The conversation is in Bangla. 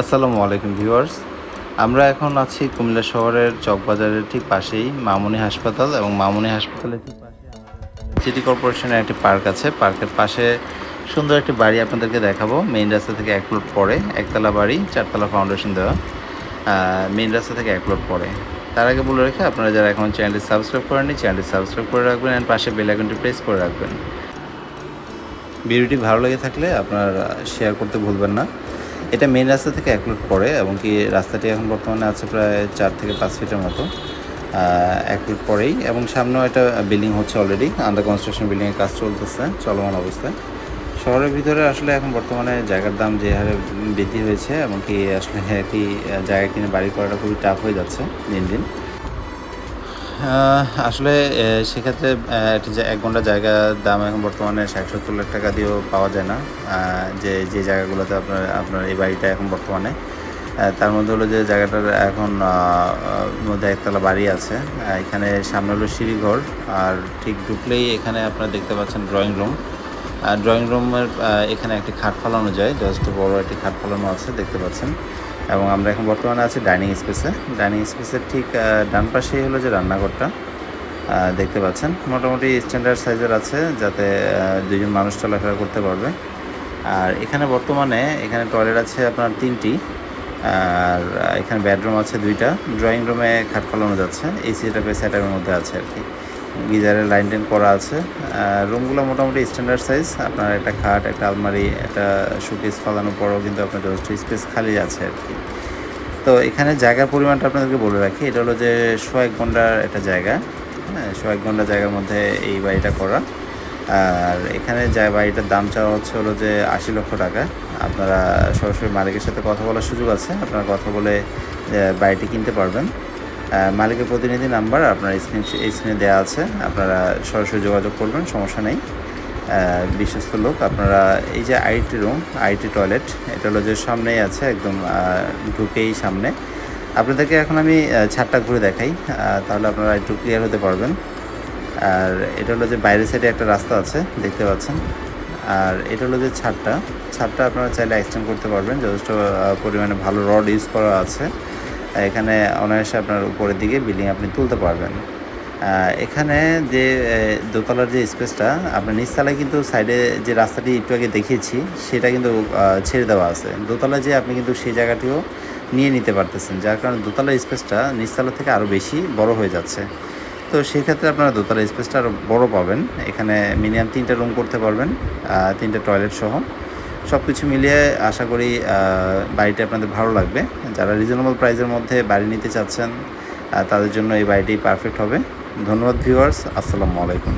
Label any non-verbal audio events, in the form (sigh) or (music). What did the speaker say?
আসসালামু আলাইকুম ভিউয়ার্স। আমরা এখন আছি কুমিল্লা শহরের চকবাজারের ঠিক পাশেই মামুনি হাসপাতাল এবং মামুনি হাসপাতালের ঠিক পাশে সিটি কর্পোরেশনের একটি পার্ক আছে। পার্কের পাশে সুন্দর একটি বাড়ি আপনাদেরকে দেখাবো। মেইন রাস্তা থেকে এক প্লট পরে একতলা বাড়ি, চারতলা ফাউন্ডেশন দেওয়া। মেইন রাস্তা থেকে এক প্লট পরে। তার আগে বলে রেখে, আপনারা যারা এখন চ্যানেলটি সাবস্ক্রাইব করেননি চ্যানেলটি সাবস্ক্রাইব করে রাখবেন অ্যান্ড পাশে বেল আইকনটি প্রেস করে রাখবেন। ভিডিওটি ভালো লেগে থাকলে আপনার শেয়ার করতে ভুলবেন না। এটা মেন রাস্তা থেকে এক ফুট পরে এবং কি রাস্তাটি এখন বর্তমানে আছে প্রায় চার থেকে পাঁচ ফিটের মতো এক ফুট পরেই এবং সামনেও একটা বিল্ডিং হচ্ছে অলরেডি আন্ডার কনস্ট্রাকশন বিল্ডিংয়ের কাজ চলতেছে, চলমান অবস্থায়। শহরের ভিতরে আসলে এখন বর্তমানে জায়গার দাম যে হারে বৃদ্ধি হয়েছে, এমনকি আসলে (laughs) একটি জায়গা কিনে বাড়ি করাটা খুবই টাফ হয়ে যাচ্ছে দিন দিন। আসলে সেক্ষেত্রে যে এক ঘণ্টা জায়গা দাম এখন বর্তমানে ষাট সত্তর লাখ টাকা দিয়েও পাওয়া যায় না। যে যে জায়গাগুলোতে আপনার আপনার এই বাড়িটা এখন বর্তমানে। তার মধ্যে হলো যে জায়গাটার এখন মধ্যে একতলা বাড়ি আছে। এখানে সামনে হলো সিঁড়িঘর। আর ঠিক ঢুকলেই এখানে আপনারা দেখতে পাচ্ছেন ড্রয়িং রুম। আর ড্রয়িং রুমের এখানে একটি খাট ফালানো যায়। যথেষ্ট বড় একটি খাট ফালানো আছে, দেখতে পাচ্ছেন। এবং আমরা এখন বর্তমানে আছি ডাইনিং স্পেসে। ডাইনিং স্পেসের ঠিক ডান পাশেই হলো যে রান্নাঘরটা। দেখতে পাচ্ছেন। মোটামুটি স্ট্যান্ডার্ড সাইজের আছে যাতে দুজন মানুষ চলাফেরা করতে পারবে। আর এখানে বর্তমানে, এখানে টয়লেট আছে আপনার তিনটি। আর এখানে বেডরুম আছে দুইটা। ড্রয়িং রুমে খাট ফালানো যাচ্ছে। এই সেটআপে সেটআপের মধ্যে আছে আর কি। গিজারের লাইন টেন করা আছে। রুমগুলো মোটামুটি স্ট্যান্ডার্ড সাইজ আপনার একটা খাট, একটা আলমারি, একটা শোকেস ফালানোর পরেও কিন্তু আপনার যথেষ্ট স্পেস খালি আছে আর কি। তো এখানে জায়গার পরিমাণটা আপনাদেরকে বলে রাখি। এটা হলো যে এক ঘণ্টার একটা জায়গা। হ্যাঁ এক ঘণ্টা জায়গার মধ্যে এই বাড়িটা করা। আর এখানে যা বাড়িটার দাম চাওয়া হচ্ছে হলো যে আশি লক্ষ টাকা। আপনারা সরাসরি মালিকের সাথে কথা বলার সুযোগ আছে। আপনারা কথা বলে বাড়িটি কিনতে পারবেন। মালিকের প্রতিনিধি নাম্বার আপনার স্ক্রিন স্ক্রিনে দেওয়া আছে। আপনারা সরাসরি যোগাযোগ করবেন, সমস্যা নেই। বিশ্বস্ত লোক, আপনারা এই যে আইটি রুম আইটি টয়লেট এটা হলো যে সামনেই আছে, একদম ঢুকেই সামনে। আপনাদেরকে এখন আমি ছাদটা ঘুরে দেখাই। তাহলে আপনারা একটু ক্লিয়ার হতে পারবেন। আর এটা হলো যে বাইরের সাইডে একটা রাস্তা আছে, দেখতে পাচ্ছেন। আর এটা হলো যে ছাদটা। ছাদটা আপনারা চাইলে এক্সটেন্ড করতে পারবেন, যথেষ্ট পরিমাণে ভালো রড ইউজ করা আছে। এখানে অনায়াসে আপনার উপরের দিকে বিল্ডিং আপনি তুলতে পারবেন। এখানে যে দোতলার যে স্পেসটা, আপনার নিচতলায় কিন্তু সাইডে যে রাস্তাটি একটু আগে দেখিয়েছি, সেটা কিন্তু ছেড়ে দেওয়া আছে। দোতলা যে আপনি কিন্তু সেই জায়গাটিও নিয়ে নিতে পারতেছেন, যার কারণে দোতলার স্পেসটা নিচতলা থেকে আরও বেশি বড় হয়ে যাচ্ছে। তো সেই ক্ষেত্রে আপনারা দোতলা স্পেসটা আরও বড় পাবেন। এখানে মিনিমাম তিনটা রুম করতে পারবেন তিনটা টয়লেট সহ। সব কিছু মিলিয়ে আশা করি বাড়িটি আপনাদের ভালো লাগবে। যারা রিজনেবল প্রাইসের মধ্যে বাড়ি নিতে চাচ্ছেন তাদের জন্য এই বাড়িটি পারফেক্ট হবে। ধন্যবাদ ভিউয়ার্স আসসালামু আলাইকুম।